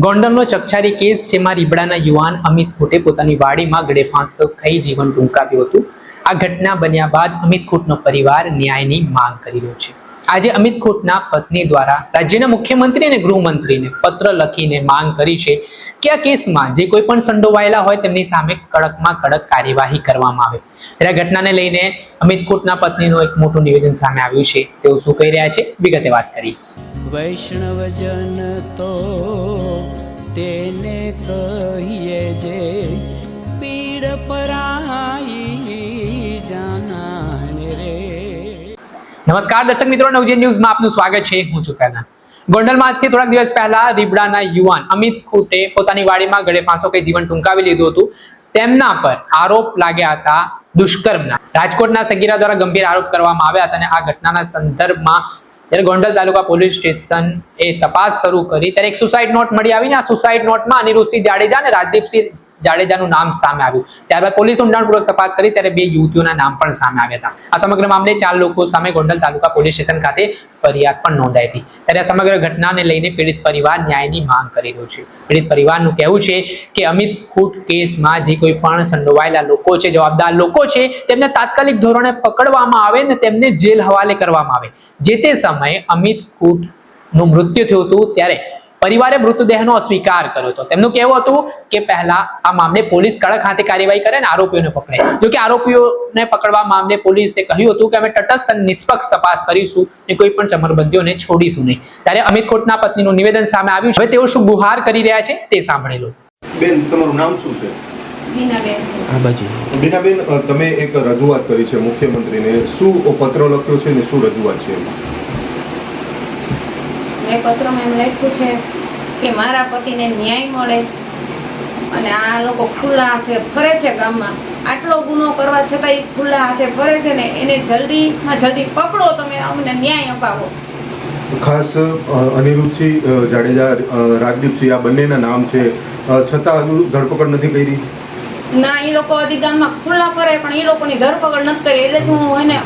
ગોંડલનો ચકચારી case જેમાં રીબડાના યુવાન અમિત ખોટે પોતાની વાડીમાં ગળેફાંસ થઈ જીવન ટૂંકાવ્યું હતું. આ ઘટના બન્યા બાદ અમિત ખોટનો પરિવાર ન્યાયની માંગ કરી રહ્યો છે. આજે અમિત ખોટના પત્ની દ્વારા રાજ્યના મુખ્યમંત્રી અને ગૃહમંત્રીને પત્ર લખીને માંગ કરી છે કે આ કેસમાં જે કોઈ પણ સંડોવાયેલા હોય તેમની સામે કડકમાં કડક કાર્યવાહી કરવામાં આવે. ત્યારે ઘટનાને લઈને અમિત ખોટના પત્નીનું એક મોટું નિવેદન સામે આવ્યું છે. તેઓ શું કહી રહ્યા છે? વિગતે વાત કરી વૈષ્ણવજન તો કહીએ જે પીડ પરાઈ જાનાને રે. નમસ્કાર દર્શક મિત્રો, નવજીવન ન્યૂઝમાં આપનું સ્વાગત છે. હું છું કરના ગોંડલમાં આજથી થોડાક દિવસ પહેલા રીબડાના યુવાન અમિત ખૂટે પોતાની વાડીમાં ગળે ફાંસો કે જીવન ટૂંકાવી લીધું હતું. તેમના પર આરોપ લાગ્યા હતા દુષ્કર્મના. રાજકોટના સગીરા દ્વારા ગંભીર આરોપ કરવામાં આવ્યા હતા અને આ ઘટનાના સંદર્ભમાં ત્યારે ગોંડલ તાલુકા પોલીસ સ્ટેશન એ તપાસ શરૂ કરી. ત્યારે એક સુસાઇડ નોટ મળી આવીને આ સુસાઇડ નોટમાં અનિરુદ્ધસિંહ જાડેજા અને રાજદીપસિંહ જાડેજાનું નામ સામે આવ્યું. ત્યારબાદ પોલીસ ઊંડાણપૂર્વક તપાસ કરી, ત્યારે બે યુવતીઓના નામ પણ સામે આવ્યા હતા. આ સમગ્ર મામલે ચાર લોકો સામે ગોંડલ તાલુકા પોલીસ સ્ટેશન ખાતે ફરિયાદ પણ નોંધાઈ હતી. ત્યારે આ સમગ્ર ઘટનાને લઈને પીડિત પરિવાર ન્યાયની માંગ કરી રહ્યો છે. પીડિત પરિવારનું કહેવું છે કે અમિત ખૂટ કેસમાં જે કોઈ પણ સંડોવાયેલા લોકો છે, જવાબદાર લોકો છે, તેમને તાત્કાલિક ધોરણે પકડવામાં આવે ને તેમને જેલ હવાલે કરવામાં આવે. જે તે સમયે અમિત ખૂટનું મૃત્યુ થયું હતું, ત્યારે પરિવારે મૃતદેહનો અસ્વીકાર કર્યો હતો. તેમનું કહેવું હતું કે પહેલા આ મામલે પોલીસ કડક હાથે કાર્યવાહી કરે અને આરોપીઓને પકડે. જો કે આરોપીઓને પકડવા મામલે પોલીસે કહ્યું હતું કે અમે તટસ્થ અને નિષ્પક્ષ તપાસ કરીશું ને કોઈ પણ ચમરબંધીઓને છોડીશું નહીં. ત્યારે અમિત ખોટના પત્નીનું નિવેદન સામે આવ્યું છે. હવે તેઓ શું ગુહાર કરી રહ્યા છે તે સાંભળેલું. લો બેન તમારું નામ શું છે? બીનાબેન તમે એક રજૂઆત કરી છે મુખ્યમંત્રીને. શું પત્ર લખ્યો છે ને શું રજૂઆત છે મેં પત્રમાં એમ લખ્યું છે કે મારા પતિને ન્યાય મળે અને આ લોકો ખુલ્લા હાથે ફરે છે ગામમાં. આટલો ગુનો કરવા છતાં એ ખુલ્લા હાથે ફરે છે ને એને જલ્દીમાં જલ્દી પકડો તમે અમને ન્યાય અપાવો. ખાસ અનિરુદ્ધસિંહ જાડેજા રાજદીપસિંહ આ બંનેના નામ છે. છતાં હજુ ધરપકડ નથી કરી. ના એ લોકો હજી ગામમાં ખુલ્લા ફરે પણ એ લોકોની ધરપકડ નથી કરી. એટલે જ હું એને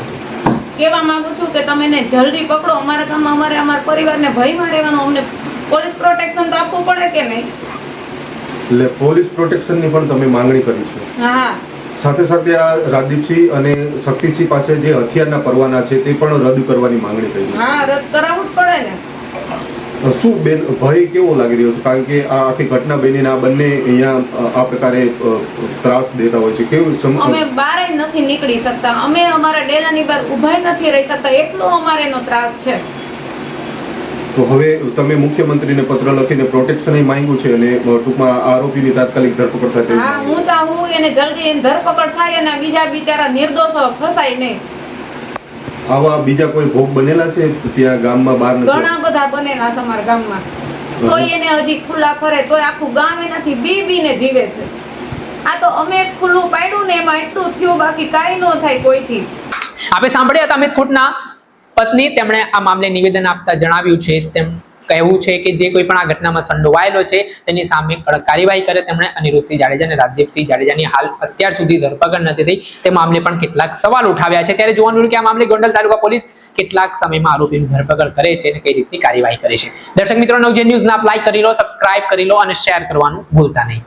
કહેવા માંગુ છું કે તમે એને જલ્દી પકડો. અમારા ગામમાં અમારે અમારા પરિવારને ભયમાં રહેવાનું અમને પોલીસ પ્રોટેક્શન તો આપવું પડે કે નહીં? એટલે પોલીસ પ્રોટેક્શનની પણ તમે માંગણી કરી છે. હા સાથે સાથે આ રાજદીપસિંહ અને શક્તિસિંહ પાસે જે હથિયારના પરવાના છે તે પણ રદ કરવાની માંગણી કરી હા રદ કરાવવું જ પડે ને. શું બેન ભય કેવો લાગી રહ્યો છે? કારણ કે આ આખી ઘટના બનીને આ બંને અહીંયા આ પ્રકારે ત્રાસ દેતા હોય છે. કેવું અમે બહાર નથી નીકળી શકતા. અમે અમારા ડેરાની બહાર ઊભા નથી રહી શકતા. એટલો અમારે એનો ત્રાસ છે. તો હવે તમે મુખ્યમંત્રીને પત્ર લખીને પ્રોટેક્શન માંગ્યું છે અને ટૂંકમાં આરોપીની તાત્કાલિક ધરપકડ થાય હા હું ચાહું એને જલ્દી ધરપકડ થાય અને બીજા બિચારા નિર્દોષો ફસાય નહીં. આવા બીજા કોઈ ભોગ બનેલા છે? ત્યાં ગામમાં બહાર નથી? ઘણા બધા બનેલા છે અમારા ગામમાં. તો એને હજી ખુલ્લા ફરે તો આખું ગામ એનાથી બી બીને જીવે છે. આ તો અમે ખુલ્લું પાડ્યું ને એમાં એટલું થયું બાકી કાંઈ ન થાય કોઈથી. આપણે સાંભળ્યા હતા અમિત ખૂટના પત્ની? તેમણે આ મામલે નિવેદન આપતા જણાવ્યું છે તેમ કહેવું છે કે જે કોઈ પણ આ ઘટનામાં સંડોવાયેલો છે, તેની સામે કડક કાર્યવાહી કરે તેમણે અનિરુદ્ધસિંહ જાડેજા અને રાજદીપસિંહ જાડેજાની હાલ અત્યાર સુધી ધરપકડ નથી થઈ. તે મામલે પણ કેટલાક સવાલ ઉઠાવ્યા છે. ત્યારે જોવાનું રહ્યું કે આ મામલે ગોંડલ તાલુકા પોલીસ કેટલાક સમયમાં આરોપીની ધરપકડ કરે છે અને કઈ રીતની કાર્યવાહી કરે છે. દર્શક મિત્રો, નવજે ન્યૂઝને આપ લાઈક કરી લો સબસ્ક્રાઇબ કરી લો અને શેર કરવાનું ભૂલતા નહીં.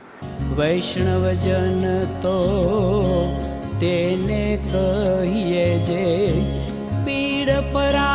વૈષ્ણવજન તો તેને કહીએ જે પીડ પરાઈ